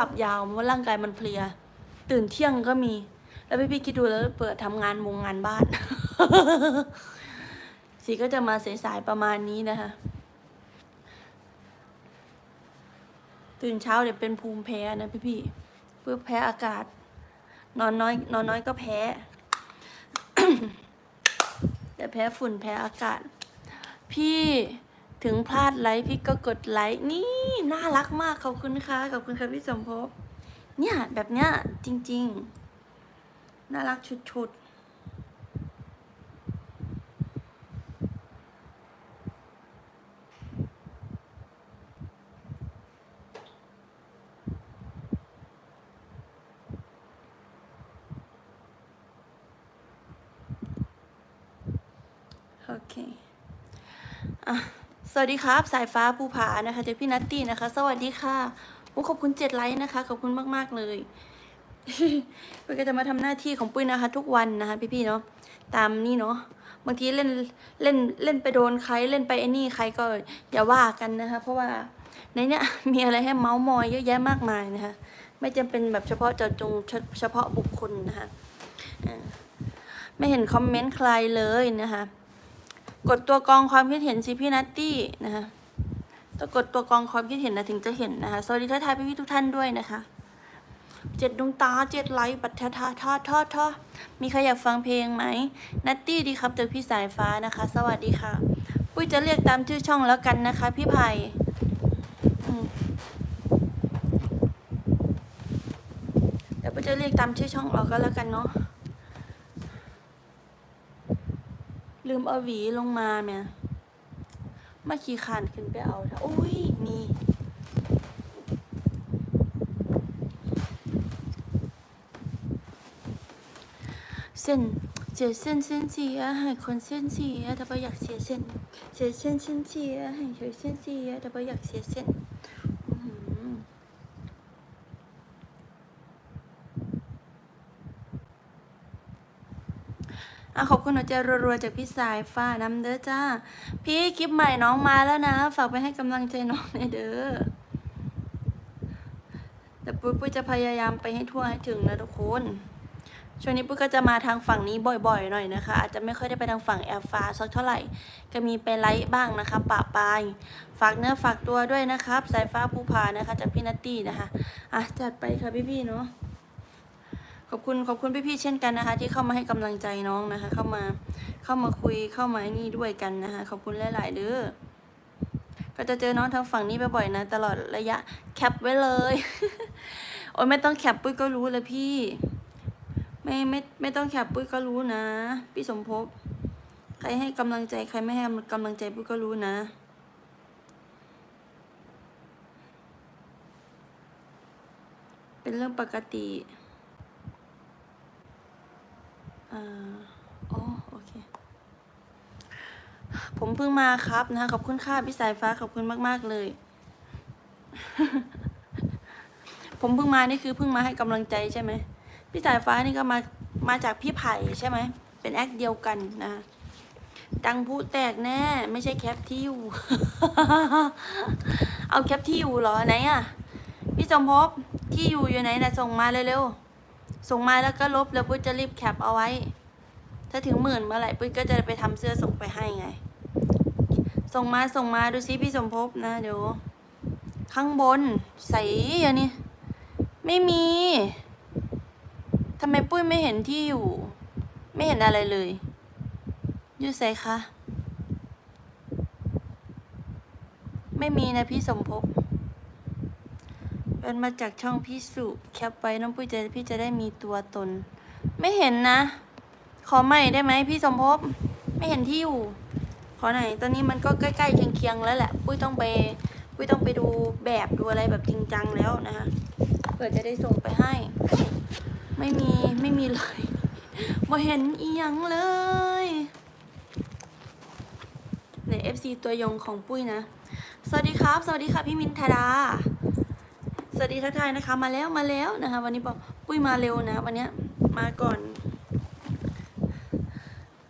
ปรับยาวเพราะร่างกายมันเพลีย ตื่นเที่ยงก็มี แล้วพี่พี่คิดดูแล้วเปิดทำงานวงงานบ้าน สีก็จะมาสายๆประมาณนี้นะคะ ตื่นเช้าเดี๋ยวเป็นภูมิแพ้นะพี่พี่เพื่อแพ้อากาศ นอนน้อย นอนน้อยก็แพ้แต่แพ้ฝุ่นแพ้อากาศ พี่ ถึงพลาดไลค์พี่ก็กดไลค์นี่น่ารักมากขอบคุณค่ะขอบคุณค่ะพี่สมภพเนี่ยแบบเนี้ยจริง ๆ น่ารักชุดๆโอเคอะ สวัสดีครับ สายฟ้าภูผานะคะเจากพี่นัตตี้นะคะ สวัสดีค่ะโอ้ขอบคุณเจ็ดไลค์นะคะขอบคุณมาก ๆ เลยปุ้ยก็จะมาทำหน้าที่ของปุ้ยนะคะ ทุกวันนะคะ พี่ๆเนาะตามนี่เนาะบางทีเล่นเล่นเล่นไปโดนใครเล่นไปไอ้นี่ใครก็อย่าว่ากันนะคะ เพราะว่าในเนี้ยมีอะไรให้เมาส์มอยเยอะแยะมากมายนะคะ ไม่จำเป็นแบบเฉพาะเจาะจงเฉพาะบุคคลนะคะไม่เห็นคอมเมนต์ใครเลยนะคะ กดตัวกรองความคิดเห็นสิพี่นัตตี้นะคะต้องกดตัวกรองความคิดเห็นนะถึงจะเห็นนะคะสวัสดีทักทายพี่ๆทุกท่านด้วยนะคะ เจ็ดดวงตาเจ็ดไลค์บัททาทอทอทอมีใครอยากฟังเพลงไหมนัตตี้ดีครับเจอพี่สายฟ้านะคะ สวัสดีค่ะ ปุ้ยจะเรียกตามชื่อช่องแล้วกันนะคะ พี่ไผ่เดี๋ยวปุ้ยจะเรียกตามชื่อช่องเราก็แล้วกันเนาะ ลืมเอาหวีลงมาแม่มาขี่ขานขึ้นไปเอาเถอะโอ้ยมีเส้นเสียเส้นเส้นเสียให้คนเส้นเสียแต่บ่อยากเสียเส้นเสียเส้นเส้นเสียให้เฉยเส้นเสียแต่บ่อยากเสียเส้นอื้อหือ อะขอบคุณหัวใจรัวๆจากพี่สายฟ้าน้ำเด้อจ้า พี่คลิปใหม่น้องมาแล้วนะ ฝากไปให้กำลังใจน้องหน่อยเด้อแต่ปุ้ยปุ้ยจะพยายามไปให้ทั่วให้ถึงนะทุกคนช่วงนี้ปุ้ยก็จะมาทางฝั่งนี้บ่อยๆ หน่อยนะคะ อาจจะไม่ค่อยได้ไปทางฝั่งแอร์ฟ้าสักเท่าไหร่ ก็มีไปไลฟ์บ้างนะคะปะปายฝากเนื้อฝากตัวด้วยนะครับ สายฟ้าภูผานะคะจากพี่นัตตี้นะคะอะจัดไปค่ะพี่ๆเนาะ ขอบคุณขอบคุณพี่ๆเช่นกันนะคะ ที่เข้ามาให้กำลังใจน้องนะคะ เข้ามาเข้ามาคุยเข้ามานี่ด้วยกันนะคะ ขอบคุณหลาย ๆ เด้อก็จะเจอน้องทางฝั่งนี้บ่อยๆนะ ตลอดระยะแคปไว้เลย โอ้ยไม่ต้องแคปปุ้ยก็รู้เลยพี่ ไม่ไม่ไม่ต้องแคปปุ้ยก็รู้นะ พี่สมภพใครให้กำลังใจใครไม่ให้กำลังใจปุ้ยก็รู้นะเป็นเรื่องปกติ อ๋อโอเค ผมเพิ่งมาครับนะคะขอบคุณค่ะพี่สายฟ้าขอบคุณมาก ๆ เลย ผมเพิ่งมานี่คือเพิ่งมาให้กำลังใจใช่ไหมพี่สายฟ้านี่ก็มามาจากพี่ไผ่ใช่ไหม เป็นแอคเดียวกันนะดังผู้แตกแน่ ไม่ใช่แคปที่อยู่ เอาแคปที่อยู่เหรอไหนอะพี่สมภพที่อยู่อยู่ไหนนะส่งมาเร็วๆ ส่งมาแล้วก็ลบแล้วปุ้ยจะรีบแคปเอาไว้ ถ้าถึงหมื่นเมื่อไหร่ปุ้ยก็จะไปทำเสื้อส่งไปให้ไง ส่งมาส่งมาดูซิพี่สมภพนะเดี๋ยวข้างบนใส่อันนี้ไม่มีทำไมปุ้ยไม่เห็นที่อยู่ ไม่เห็นอะไรเลย อยู่ใสคะ ไม่มีนะพี่สมภพ เป็นมาจากช่องพี่สุแคปไว้น้องปุ้ยจะพี่จะได้มีตัวตน ไม่เห็นนะ ขอใหม่ได้ไหมพี่สมภพไม่เห็นที่อยู่ ขอไหนตอนนี้มันก็ใกล้ๆเคียงๆแล้วแหละปุ้ยต้องไปปุ้ยต้องไปดูแบบดูอะไรแบบจริงจังแล้วนะคะเพื่อจะได้ส่งไปให้ ไม่มีไม่มีเลยมาเห็นอีหยังเลยใน FC ตัวยงของปุ้ยนะ สวัสดีครับ สวัสดีค่ะพี่มินทดา วัสดีทักทายนะคะ มาแล้วมาแล้วนะคะ วันนี้บอกปุ้ยมาเร็วนะ วันนี้มาก่อน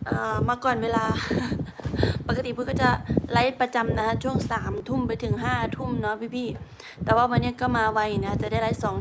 เอ่อมาก่อนเวลา ปกติปุ้ยก็จะไลฟ์ประจำนะคะช่วงสามทุ่มไปถึงห้าทุ่มเนาะพี่ๆแต่ว่าวันนี้ก็มาไวนะจะได้ไลฟ์สอง